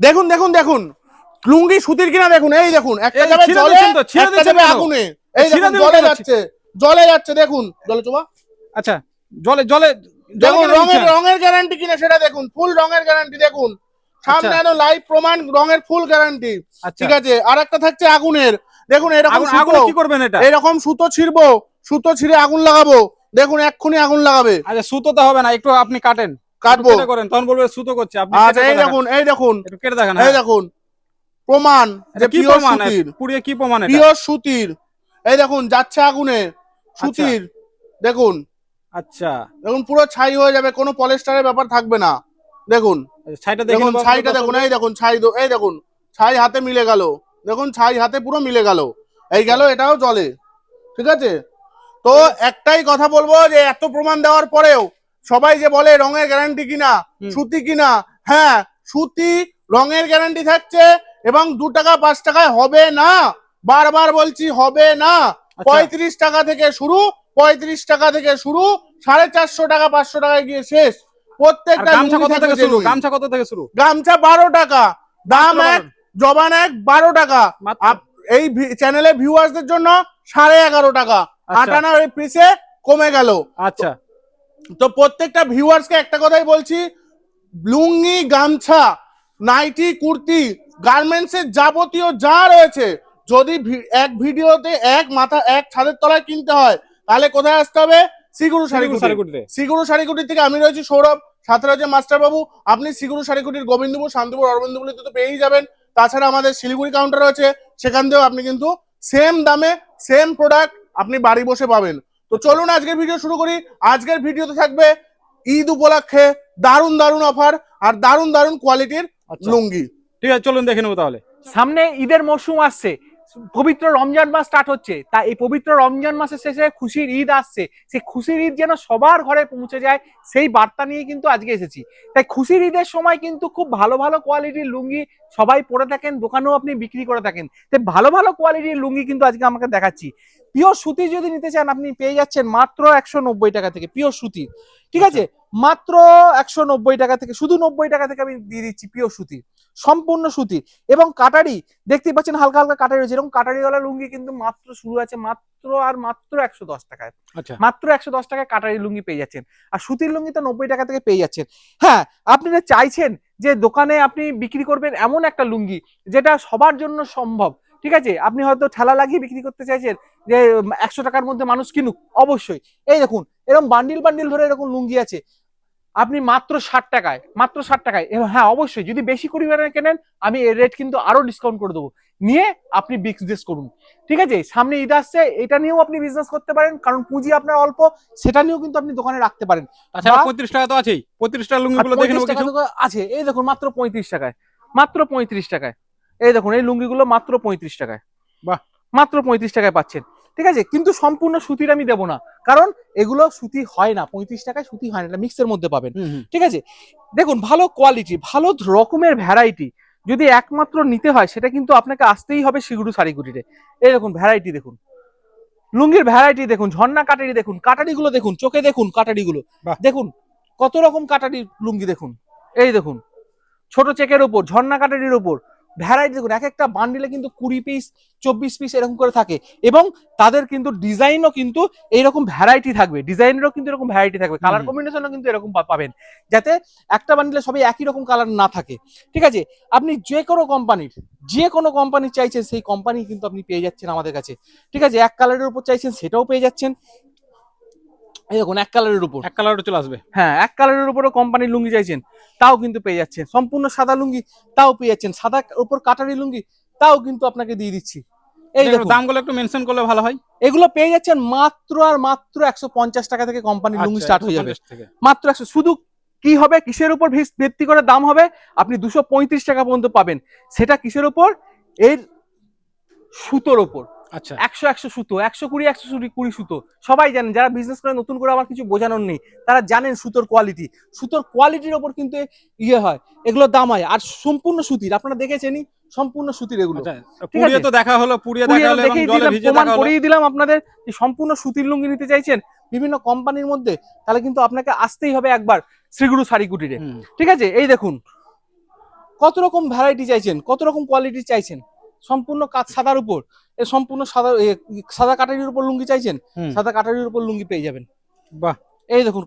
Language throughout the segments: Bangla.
দেখুন দেখুন দেখুন। লুঙ্গি সুতির কিনা দেখুন এই দেখুন একটা যাবে জলে একটা যাবে আগুনে। এই দেখুন জলে যাচ্ছে জলে যাচ্ছে দেখুন জলে চোবা আচ্ছা জলে জলে দেখুন রঙের রঙের গ্যারান্টি কিনা সেটা দেখুন ফুল রঙের গ্যারান্টি দেখুন। সামনে আচ্ছা। লাইভ প্রমাণ রঙের ফুল গ্যারান্টি আচ্ছা। ঠিক আছে আর একটা থাকছে আগুনের। দেখুন এরকম আগুন কি করবেন এটা? এরকম সুতো ছিড়বো সুতো ছিঁড়ে আগুন লাগাবো। দেখুন এক্ষুনি আগুন লাগাবে। আচ্ছা সুতোতে হবে না একটু আপনি কাটেন। কাটবো। কেটে করেন তখন বলবে সুতো করছে আপনি আচ্ছা এই দেখুন। এই দেখুন কেটে দেখান এই হ্যাঁ। দেখুন প্রমাণ যে কি প্রমাণ? পুড়িয়ে কি প্রমাণ এটা? পিওর সুতির। এই দেখুন যাচ্ছে আগুনে সুতির। দেখুন। আচ্ছা। দেখুন পুরো ছাই হয়ে যাবে কোনো পলিস্টারের ব্যাপার থাকবে না। দেখুন। ছাইটা দেখুন দেখুন ছাইটা দেখুন এই দেখুন ছাই এই দেখুন ছাই হাতে মিলে গেল। দেখুন ছাই হাতে পুরো মিলে গেল। এই গেল এটাও চলে ঠিক আছে? তো একটাই কথা বলব যে এত প্রমাণ দেওয়ার পরেও সবাই যে বলে রঙের গ্যারান্টি কিনা সুতি কিনা হ্যাঁ সুতি রঙের গ্যারান্টি থাকছে এবং দু টাকা পাঁচ টাকায় হবে না। বারবার বলছি হবে না। আচ্ছা। পঁয়ত্রিশ টাকা থেকে শুরু পঁয়ত্রিশ টাকা থেকে শুরু সাড়ে চারশো টাকা পাঁচশো টাকায় গিয়ে শেষ। প্রত্যেকটা গামছা কত থেকে শুরু? গামছা কত থেকে শুরু? গামছা বারো টাকা দাম এক জবান এক বারো টাকা। এই চ্যানেলে ভিউয়ার্সদের জন্য সাড়ে এগারো টাকা। আচ্ছা। আটানা ওই পিসে কমে গেল। আচ্ছা। তো প্রত্যেকটা ভিউয়ার্সকে একটা কথাই বলছি লুঙ্গি গামছা নাইটি কুর্তি গার্মেন্টসের যাবতীয় যা রয়েছে যদি এক ভিডিওতে এক মাথা এক ছাদের তলায় কিনতে হয় তাহলে কোথায় আসতে হবে? সিগুরু শাড়ি শাড়িগুটিতে সিগুরু শাড়িকুটির থেকে আমি রয়েছি সৌরভ সাথে রয়েছে মাস্টার বাবু আপনি সিগুরু শাড়িকুটির গোবিন্দপুর শান্তিপুর অরবিন্দপুরিতে তো পেয়েই যাবেন। তাছাড়া আমাদের শিলিগুড়ি কাউন্টার রয়েছে সেখান থেকেও আপনি কিন্তু সেম দামে সেম প্রোডাক্ট আপনি বাড়ি বসে পাবেন। তো চলুন আজকের ভিডিও শুরু করি। আজকের ভিডিওতে থাকবে ঈদ উপলক্ষে দারুণ দারুণ অফার আর দারুণ দারুণ কোয়ালিটির আচ্ছা। লুঙ্গি। ঠিক আছে চলুন দেখে নেব তাহলে। সামনে ঈদের মরশুম আসছে পবিত্র রমজান মাস স্টার্ট হচ্ছে তা এই পবিত্র রমজান মাসের শেষে খুশির ঈদ আসছে সেই খুশির ঈদ যেন সবার ঘরে পৌঁছে যায় সেই বার্তা নিয়ে কিন্তু আজকে এসেছি। তাই খুশির ঈদের সময় কিন্তু খুব ভালো ভালো কোয়ালিটির লুঙ্গি সবাই পরে থাকেন দোকানেও আপনি বিক্রি করে থাকেন। তাই ভালো ভালো কোয়ালিটির লুঙ্গি কিন্তু আজকে আমাকে দেখাচ্ছি। পিওর সুতি যদি নিতে চান আপনি পেয়ে যাচ্ছেন মাত্র একশো নব্বই টাকা থেকে পিওর সুতি। ঠিক আছে? মাত্র একশো নব্বই টাকা থেকে শুধু নব্বই টাকা থেকে আমি দিয়ে দিচ্ছি পিওর সুতি। সম্পূর্ণ সুতির এবং কাটারি দেখতে পাচ্ছেন হালকা হালকা কাটারি রয়েছে। এরকম কাটারিওয়ালা লুঙ্গি কিন্তু মাত্র শুরু আছে মাত্র আর মাত্র একশো দশ টাকায়। আচ্ছা। মাত্র একশো দশ টাকায় কাটারি লুঙ্গি পেয়ে যাচ্ছেন। আর সুতির লুঙ্গি তো নব্বই টাকা থেকে পেয়ে যাচ্ছেন। হ্যাঁ আপনারা চাইছেন যে দোকানে আপনি বিক্রি করবেন এমন একটা লুঙ্গি যেটা সবার জন্য সম্ভব। ঠিক আছে? আপনি হয়তো ঠেলা লাগিয়ে বিক্রি করতে চাইছেন যে একশো টাকার মধ্যে মানুষ কিনুক অবশ্যই। এই দেখুন এরকম বান্ডিল বান্ডিল ধরে এরকম লুঙ্গি আছে। আপনি মাত্র ষাট টাকায় মাত্র ষাট টাকায় হ্যাঁ অবশ্যই যদি বেশি পরিমাণে কেনেন আমি এর রেট কিন্তু আরও ডিসকাউন্ট করে দেবো। নিয়ে আপনি বিজনেস করুন। ঠিক আছে? সামনে ঈদ আসছে এটা নিয়েও আপনি বিজনেস করতে পারেন কারণ পুঁজি আপনার অল্প সেটা নিয়েও কিন্তু আপনি দোকানে রাখতে পারেন। তাছাড়া পঁয়ত্রিশ টাকা তো আছেই। পঁয়ত্রিশ টাকা লুঙ্গিগুলো দেখে 35 নেব টাকা কিছু। আছে। এই দেখুন মাত্র পঁয়ত্রিশ টাকায় মাত্র পঁয়ত্রিশ টাকায়। এই দেখুন এই লুঙ্গিগুলো মাত্র পঁয়ত্রিশ টাকায়। বাহ। মাত্র পঁয়ত্রিশ টাকায় পাচ্ছেন। ঠিক আছে? কিন্তু সম্পূর্ণ সুতির আমি দেবো না। কারণ এগুলো সুতি হয় না। পঁয়ত্রিশ টাকায় সুতি হয় না। এটা মিক্সের মধ্যে পাবেন। ঠিক আছে? দেখুন ভালো কোয়ালিটি ভালো রকমের ভ্যারাইটি যদি একমাত্র নিতে হয় সেটা কিন্তু আপনাকে আসতেই হবে শিগুড়ু শাড়িগুড়িতে এই দেখুন ভ্যারাইটি দেখুন। লুঙ্গির ভ্যারাইটি দেখুন ঝর্ণা কাটারি দেখুন কাটারিগুলো দেখুন চোখে দেখুন কাটারিগুলো। দেখুন কত রকম কাটারি লুঙ্গি দেখুন। এই দেখুন ছোট চেকের ওপর ঝর্ণা কাটারির ওপর ভ্যারাইটি দেখুন এক একটা বান্ডিলে কিন্তু কুড়ি পিস চব্বিশ পিস এরকম করে থাকে এবং তাদের কিন্তু ডিজাইনও কিন্তু এইরকম ভ্যারাইটি থাকবে ডিজাইনেরও কিন্তু এরকম ভ্যারাইটি থাকবে কালার। কম্বিনেশনও কিন্তু এরকম পাবেন যাতে একটা বান্ডিলে সবাই একই রকম কালার না থাকে ঠিক আছে আপনি যে কোনো কোম্পানির যে কোনো কোম্পানির চাইছেন সেই কোম্পানি কিন্তু আপনি পেয়ে যাচ্ছেন আমাদের কাছে ঠিক আছে এক কালারের উপর চাইছেন সেটাও পেয়ে যাচ্ছেন এই দেখুন এক কালারের উপর। এক কালারও চলে আসবে। হ্যাঁ এক কালারের উপরও কোম্পানির লুঙ্গি চাইছেন তাও কিন্তু পেয়ে যাচ্ছেন। সম্পূর্ণ সাদা লুঙ্গি তাও পেয়ে যাচ্ছেন। সাদা উপর কাটারি লুঙ্গি তাও কিন্তু আপনাকে দিয়ে দিচ্ছি। এই দামগুলো একটু মেনশন করলে ভালো হয়। এগুলো পেয়ে যাচ্ছেন মাত্র আর মাত্র একশো পঞ্চাশ টাকা থেকে কোম্পানির লুঙ্গি আচ্ছা, স্টার্ট হয়ে যাবে। মাত্র একশো শুধু কি হবে? কিসের উপর ভিত্তি করে দাম হবে? আপনি দুশো পঁয়ত্রিশ টাকা পর্যন্ত পাবেন। সেটা কিসের উপর? এর সুতোর উপর। আচ্ছা। একশো একশো সুতো একশো কুড়ি একশো কুড়ি সুতো। সবাই জানেন যারা বিজনেস করে নতুন করে আমার কিছু বোঝানোর নেই তারা জানেন সুতোর কোয়ালিটি সুতোর কোয়ালিটির ওপর কিন্তু ইয়ে হয় এগুলোর দাম হয়। আর সম্পূর্ণ সুতির আপনারা দেখেছেনই সম্পূর্ণ সুতির এগুলো। আচ্ছা পুড়িয়ে তো দেখা হলো পুড়িয়ে দেখা হলো এবং জলে দিলাম, ভিজে প্রমাণ দেখা হলো। করিয়ে দিলাম আপনাদের যে সম্পূর্ণ সুতির লুঙ্গি নিতে চাইছেন বিভিন্ন কোম্পানির মধ্যে তাহলে কিন্তু আপনাকে আসতেই হবে একবার শ্রীগুরু শাড়ি কুটিরে। ঠিক আছে? এই দেখুন কত রকম ভ্যারাইটি চাইছেন কত রকম কোয়ালিটি চাইছেন? সম্পূর্ণ কাজ সাদার উপর এ সম্পূর্ণ সাদা সাদা কাটারির উপর লুঙ্গি চাইছেন সাদা কাটারির উপর লুঙ্গি পেয়ে যাবেন। বাহ। এই দেখুন।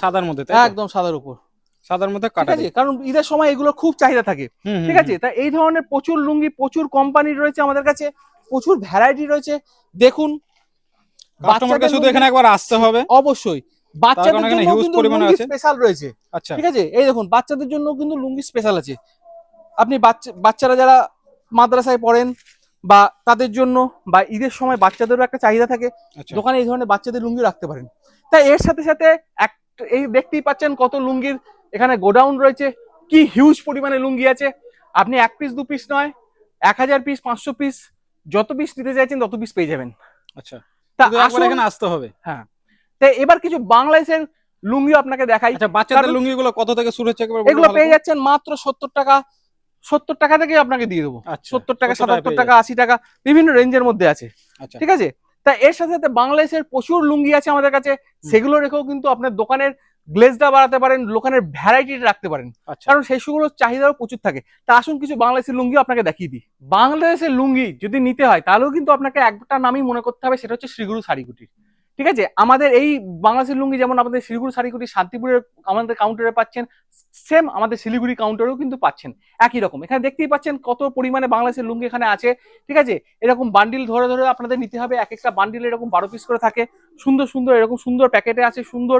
সাদার মধ্যে একদম সাদার উপর। সাদার মধ্যে কাটা কারণ ঈদের সময় এগুলো খুব চাহিদা থাকে। ঠিক আছে তা এই ধরনের প্রচুর লুঙ্গি প্রচুর কোম্পানি রয়েছে আমাদের কাছে প্রচুর ভ্যারাইটি রয়েছে। দেখুন কাস্টমারকে শুধু এখানে একবার আসতে হবে। অবশ্যই বাচ্চাদের জন্য কিন্তু লুঙ্গি স্পেশাল রয়েছে। আচ্ছা। ঠিক আছে? এই দেখুন বাচ্চাদের জন্য কিন্তু লুঙ্গি স্পেশাল আছে। আপনি বাচ্চা বাচ্চারা যারা মাদ্রাসায় পড়েন বা তাদের জন্য বা ঈদের সময় বাচ্চাদেরও একটা চাহিদা থাকে আচ্ছা। দোকানে এই ধরনের বাচ্চাদের লুঙ্গি রাখতে পারেন। তাই এর সাথে সাথে এক এই দেখতেই পাচ্ছেন কত লুঙ্গির এখানে গোডাউন রয়েছে। কি হিউজ পরিমাণে লুঙ্গি আছে। আপনি এক পিস দু পিস নয় এক হাজার পিস পাঁচশো পিস যত পিস নিতে চাইছেন তত পিস পেয়ে যাবেন। আচ্ছা। তা আসুন এখানে আসতে হবে। এবার কিছু বাংলাদেশের লুঙ্গিও আপনাকে দেখাই। আচ্ছা বাচ্চাদের লুঙ্গি গুলো কত থেকে শুরু হচ্ছে এগুলো পেয়ে যাচ্ছেন মাত্র সত্তর টাকা সত্তর টাকা থেকে আপনাকে দিয়ে দেবো। আচ্ছা সত্তর টাকা সাতাত্তর টাকা আশি টাকা বিভিন্ন রেঞ্জের মধ্যে আছে। আচ্ছা। ঠিক আছে? তা এর সাথে সাথে বাংলাদেশের প্রচুর লুঙ্গি আছে আমাদের কাছে। সেগুলো রেখেও কিন্তু আপনার দোকানের গ্লেজটা বাড়াতে পারেন দোকানের ভ্যারাইটি রাখতে পারেন। কারণ সেই সেগুলোর চাহিদাও প্রচুর থাকে। তা আসুন কিছু বাংলাদেশের লুঙ্গি আপনাকে দেখিয়ে দিই। বাংলাদেশের লুঙ্গি যদি নিতে হয় তাহলেও কিন্তু আপনাকে একটা নামই মনে করতে হবে সেটা হচ্ছে শ্রীগুরু শাড়িগুটি ঠিক আছে? আমাদের এই বাংলাদেশের লুঙ্গি যেমন আমাদের শিলিগুড়ি শাড়িগুড়ি শান্তিপুরের আমাদের কাউন্টারে পাচ্ছেন সেম আমাদের শিলিগুড়ি কাউন্টারেও কিন্তু পাচ্ছেন। একই রকম। এখানে দেখতেই পাচ্ছেন কত পরিমাণে বাংলাদেশের লুঙ্গি এখানে আছে। ঠিক আছে? এরকম বান্ডিল ধরে ধরে আপনাদের নিতে হবে। এক একটা বান্ডিল এরকম বারো পিস করে থাকে। সুন্দর সুন্দর এরকম সুন্দর প্যাকেটে আছে সুন্দর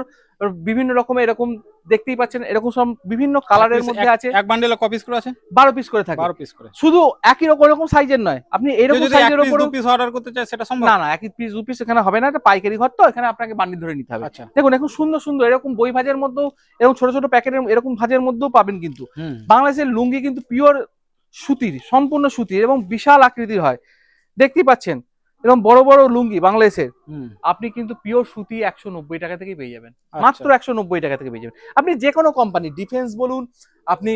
বিভিন্ন রকমের এরকম দেখতেই পাচ্ছেন এরকম সব বিভিন্ন কালারের মধ্যে আছে। এক বান্ডেলে কপিস করে আছে? বারো পিস করে থাকে। বারো পিস করে। শুধু একই রকম এরকম সাইজের নয়। আপনি এরকম সাইজের উপরে দু পিস অর্ডার করতে চায় সেটা সম্ভব? না না এক পিস দু পিস এখানে হবে না এটা পাইকারি ঘর তো এখানে আপনাকে বান্ডিল ধরে নিতে হবে। আচ্ছা। দেখুন এখন সুন্দর সুন্দর এরকম বই ভাজের মধ্যেও এরকম ছোট ছোট প্যাকেটের এরকম ভাজের মধ্যেও পাবেন কিন্তু। বাংলাদেশের লুঙ্গি কিন্তু পিওর সুতির সম্পূর্ণ সুতির এবং বিশাল আকৃতির হয়। দেখতেই পাচ্ছেন এরকম বড় বড় লুঙ্গি বাংলাদেশের আপনি কিন্তু পিওর সুতি একশো নব্বই টাকা থেকেই পেয়ে যাবেন। আচ্ছা। মাত্র একশো নব্বই টাকা থেকে পেয়ে যাবেন। আপনি যে কোনো কোম্পানি ডিফেন্স বলুন আপনি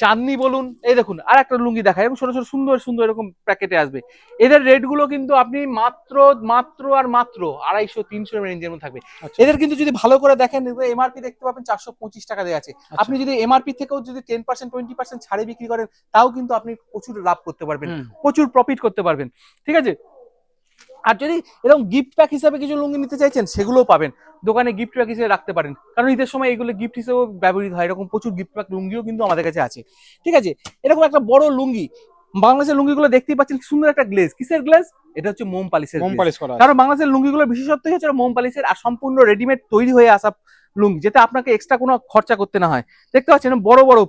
চাঁদনি বলুন এই দেখুন আর একটা লুঙ্গি দেখায় এবং ছোট ছোট সুন্দর সুন্দর এরকম প্যাকেটে আসবে। এদের রেটগুলো কিন্তু আপনি মাত্র মাত্র আর মাত্র আড়াইশো তিনশো রেঞ্জের মধ্যে থাকবে। আচ্ছা। এদের কিন্তু যদি ভালো করে দেখেন এমআরপি দেখতে পাবেন চারশো পঁচিশ টাকা দেওয়া আছে। আচ্ছা। আপনি যদি এমআরপি থেকেও যদি টেন পার্সেন্ট টোয়েন্টি পার্সেন্ট ছাড়ে বিক্রি করেন তাও কিন্তু আপনি প্রচুর লাভ করতে পারবেন। প্রচুর প্রফিট করতে পারবেন। ঠিক আছে? আর যদি এরকম গিফট প্যাক হিসাবে কিছু লুঙ্গি নিতে চাইছেন সেগুলোও পাবেন। দোকানে গিফট প্যাক হিসেবে রাখতে পারেন। কারণ ঈদের সময় এগুলো গিফট হিসেবেও ব্যবহৃত হয়। এরকম প্রচুর গিফট প্যাক লুঙ্গিও কিন্তু আমাদের কাছে আছে। ঠিক আছে? এরকম একটা বড় লুঙ্গি বাংলাদেশের লুঙ্গিগুলো দেখতেই পাচ্ছেন সুন্দর একটা গ্লেজ কিসের গ্লেজ এটা হচ্ছে মোম পালিশের মোম পালিশ করা কারণ বাংলাদেশের লুঙ্গিগুলোর বিশেষত্ব হচ্ছে মোম পালিশের আর সম্পূর্ণ রেডিমেড তৈরি হয়ে আসা লুঙ্গি যেটা আপনাকে এক্সট্রা কোনো খরচা করতে না হয়। দেখতে পাচ্ছেন বড় বড়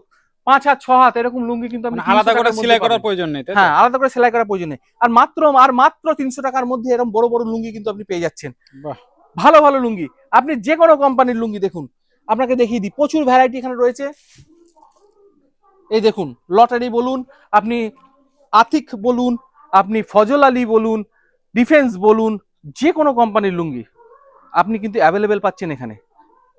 পাঁচ হাত ছ হাত এরকম লুঙ্গি কিন্তু আপনি মানে আলাদা করে সেলাই করার প্রয়োজন নেই হ্যাঁ আলাদা করে সেলাই করার প্রয়োজন নেই। আর মাত্র আর মাত্র তিনশো টাকার মধ্যে এরকম বড় বড় লুঙ্গি কিন্তু আপনি পেয়ে যাচ্ছেন। ভালো ভালো লুঙ্গি। আপনি যে কোনো কোম্পানির লুঙ্গি দেখুন। আপনাকে দেখিয়ে দিই প্রচুর ভ্যারাইটি এখানে রয়েছে। এই দেখুন লটারি বলুন আপনি আতিক বলুন আপনি ফজল আলী বলুন ডিফেন্স বলুন যে কোনো কোম্পানির লুঙ্গি। আপনি কিন্তু অ্যাভেলেবেল পাচ্ছেন এখানে।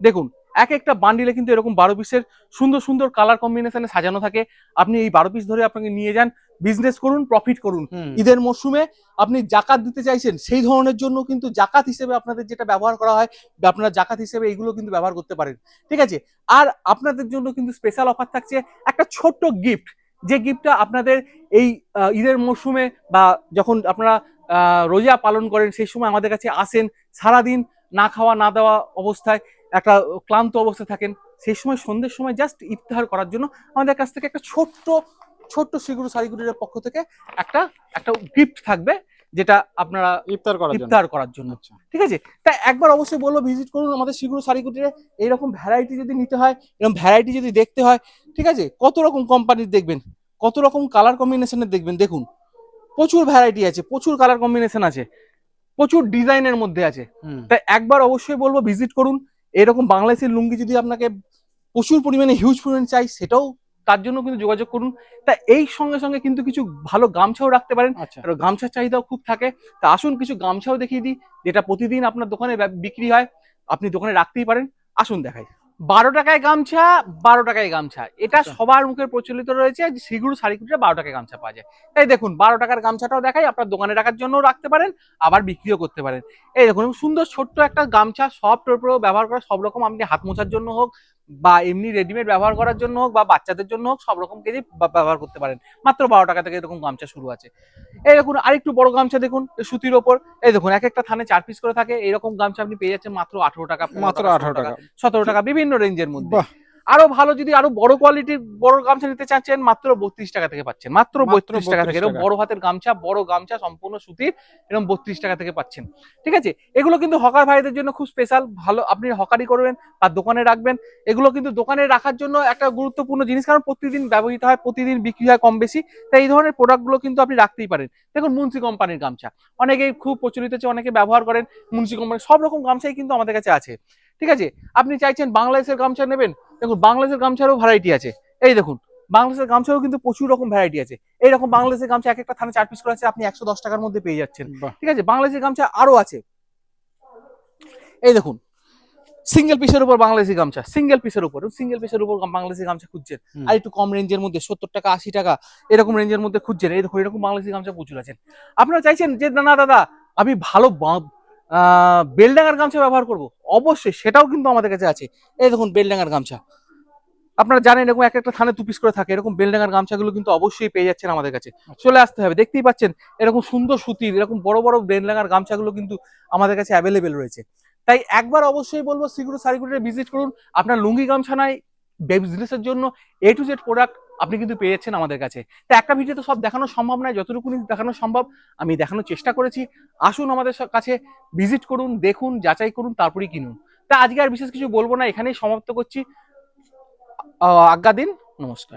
দেখুন এক একটা বান্ডিলে কিন্তু এরকম বারো পিসের সুন্দর সুন্দর কালার কম্বিনেশনে সাজানো থাকে। আপনি এই বারো পিস ধরে আপনাকে নিয়ে যান বিজনেস করুন প্রফিট করুন। ঈদের মরশুমে আপনি জাকাত দিতে চাইছেন সেই ধরনের জন্য কিন্তু জাকাত হিসেবে আপনাদের যেটা ব্যবহার করা হয় আপনারা জাকাত হিসেবে এইগুলো কিন্তু ব্যবহার করতে পারেন। ঠিক আছে? আর আপনাদের জন্য কিন্তু স্পেশাল অফার থাকছে একটা ছোট্ট গিফট যে গিফটটা আপনাদের এই ঈদের মরশুমে বা যখন আপনারা আহ, রোজা পালন করেন সেই সময় আমাদের কাছে আসেন সারাদিন না খাওয়া না দেওয়া অবস্থায়। একটা ক্লান্ত অবস্থায় থাকেন সেই সময় সন্ধ্যের সময় জাস্ট ইফতার করার জন্য আমাদের কাছ থেকে একটা ছোট্ট ছোট্ট শিগুরু শাড়িগুলির পক্ষ থেকে একটা একটা গিফট থাকবে যেটা আপনারা ইফতার করার জন্য। ইফতার করার জন্য। আচ্ছা। ঠিক আছে? তাই একবার অবশ্যই বলব ভিজিট করুন আমাদের শিগুরু শাড়িকুটিরে এইরকম ভ্যারাইটি যদি নিতে হয় এরকম ভ্যারাইটি যদি দেখতে হয় ঠিক আছে? কত রকম কোম্পানির দেখবেন কত রকম কালার কম্বিনেশনের দেখবেন দেখুন। প্রচুর ভ্যারাইটি আছে প্রচুর কালার কম্বিনেশন আছে প্রচুর ডিজাইনের মধ্যে আছে। তাই একবার অবশ্যই বলব ভিজিট করুন এরকম বাংলাদেশের লুঙ্গি যদি আপনাকে প্রচুর পরিমাণে হিউজ পরিমাণে চাই সেটাও তার জন্য কিন্তু যোগাযোগ করুন। তা এই সঙ্গে সঙ্গে কিন্তু কিছু ভালো গামছাও রাখতে পারেন। আচ্ছা। আর গামছার চাহিদাও খুব থাকে। তা আসুন কিছু গামছাও দেখিয়ে দিই যেটা প্রতিদিন আপনার দোকানে বিক্রি হয়। আপনি দোকানে রাখতেই পারেন। আসুন দেখাই। বারো টাকায় গামছা বারো টাকায় গামছা। এটা আচ্ছা। সবার মুখে প্রচলিত রয়েছে শিগুড় শাড়ি কুটিরে বারো টাকায় গামছা পাওয়া যায়। তাই দেখুন বারো টাকার গামছাটাও দেখাই আপনার দোকানে রাখার জন্য রাখতে পারেন আবার বিক্রিও করতে পারেন। এই দেখুন সুন্দর ছোট্ট একটা গামছা সব টোপরেও ব্যবহার করা সব রকম আপনি হাত মোছার জন্য হোক বা এমনি রেডিমেড ব্যবহার করার জন্য হোক বা বাচ্চাদের জন্য হোক সব রকম কেজি ব্যবহার করতে পারেন। মাত্র বারো টাকা থেকে এরকম গামছা শুরু আছে। এই দেখুন আরেকটু বড় গামছা দেখুন সুতির ওপর। এই দেখুন এক একটা থানে চার পিস করে থাকে। এরকম গামছা আপনি পেয়ে যাচ্ছেন মাত্র আঠারো টাকা মাত্র আঠারো টাকা। সতেরো টাকা বিভিন্ন রেঞ্জের মধ্যে। আরও ভালো যদি আরও বড় কোয়ালিটির বড় গামছা নিতে চাচ্ছেন মাত্র বত্রিশ টাকা থেকে পাচ্ছেন। মাত্র বত্রিশ টাকা থেকে। 32 এরকম। বড় হাতের গামছা বড় গামছা সম্পূর্ণ সুতির এরকম বত্রিশ টাকা থেকে পাচ্ছেন। ঠিক আছে? এগুলো কিন্তু হকার ভাইদের জন্য খুব স্পেশাল ভালো আপনি হকারি করবেন আর দোকানে রাখবেন। এগুলো কিন্তু দোকানে রাখার জন্য একটা গুরুত্বপূর্ণ জিনিস কারণ প্রতিদিন ব্যবহৃত হয় প্রতিদিন বিক্রি হয় কম বেশি। তাই এই ধরনের প্রোডাক্টগুলো কিন্তু আপনি রাখতেই পারেন। দেখুন মুন্সি কোম্পানির গামছা। অনেকেই খুব প্রচলিত হচ্ছে অনেকে ব্যবহার করেন মুন্সি কোম্পানি সব রকম গামছাই কিন্তু আমাদের কাছে আছে। ঠিক আছে? আপনি চাইছেন বাংলাদেশের গামছা নেবেন? দেখুন বাংলাদেশের গামছারও ভ্যারাইটি আছে। এই দেখুন বাংলাদেশের গামছাও কিন্তু প্রচুর রকম ভ্যারাইটি আছে। এইরকম বাংলাদেশের গামছা এক একটা থানে চার পিস করে আছে আপনি একশো দশ টাকার মধ্যে পেয়ে যাচ্ছেন। ঠিক আছে বাংলাদেশের গামছা আরও আছে। এই দেখুন সিঙ্গেল পিসের উপর বাংলাদেশি গামছা সিঙ্গেল পিসের উপর সিঙ্গেল পিসের উপর বাংলাদেশি গামছা খুঁজছেন। আর একটু কম রেঞ্জের মধ্যে সত্তর টাকা আশি টাকা এরকম রেঞ্জের মধ্যে খুঁজছেন। এই দেখুন এরকম বাংলাদেশি গামছা প্রচুর আছেন আপনারা চাইছেন যে না দাদা আমি ভালো বেলডাঙ্গার গামছা ব্যবহার করব। অবশ্যই, সেটাও কিন্তু আমাদের কাছে আছে। এই দেখুন, বেলডাঙ্গার গামছা। আপনারা জানেন, এরকম এক একটা থানে দু পিস করে থাকে। এরকম বেলডাঙ্গার গামছাগুলো কিন্তু অবশ্যই পেয়ে যাচ্ছেন আমাদের কাছে। চলে আসতে হবে। দেখতেই পাচ্ছেন, এরকম সুন্দর সুতির, এরকম বড় বড় বেলডাঙ্গার গামছাগুলো কিন্তু আমাদের কাছে অ্যাভেলেবেল রয়েছে। তাই একবার অবশ্যই বলব সিগুরু শাড়িগুলোতে ভিজিট করুন। আপনার লুঙ্গি গামছা নাই বিজনেসের জন্য এ টু জেড প্রোডাক্ট আপনি কিন্তু পেয়ে যাচ্ছেন আমাদের কাছে। তা একটা ভিডিওতে সব দেখানো সম্ভব নয় যতটুকুনি দেখানো সম্ভব, আমি দেখানোর চেষ্টা করেছি। আসুন আমাদের কাছে ভিজিট করুন, দেখুন, যাচাই করুন, তারপরেই কিনুন। তা আজকে আর বিশেষ কিছু বলব না, এখানেই সমাপ্ত করছি। আজ্ঞা দিন, নমস্কার।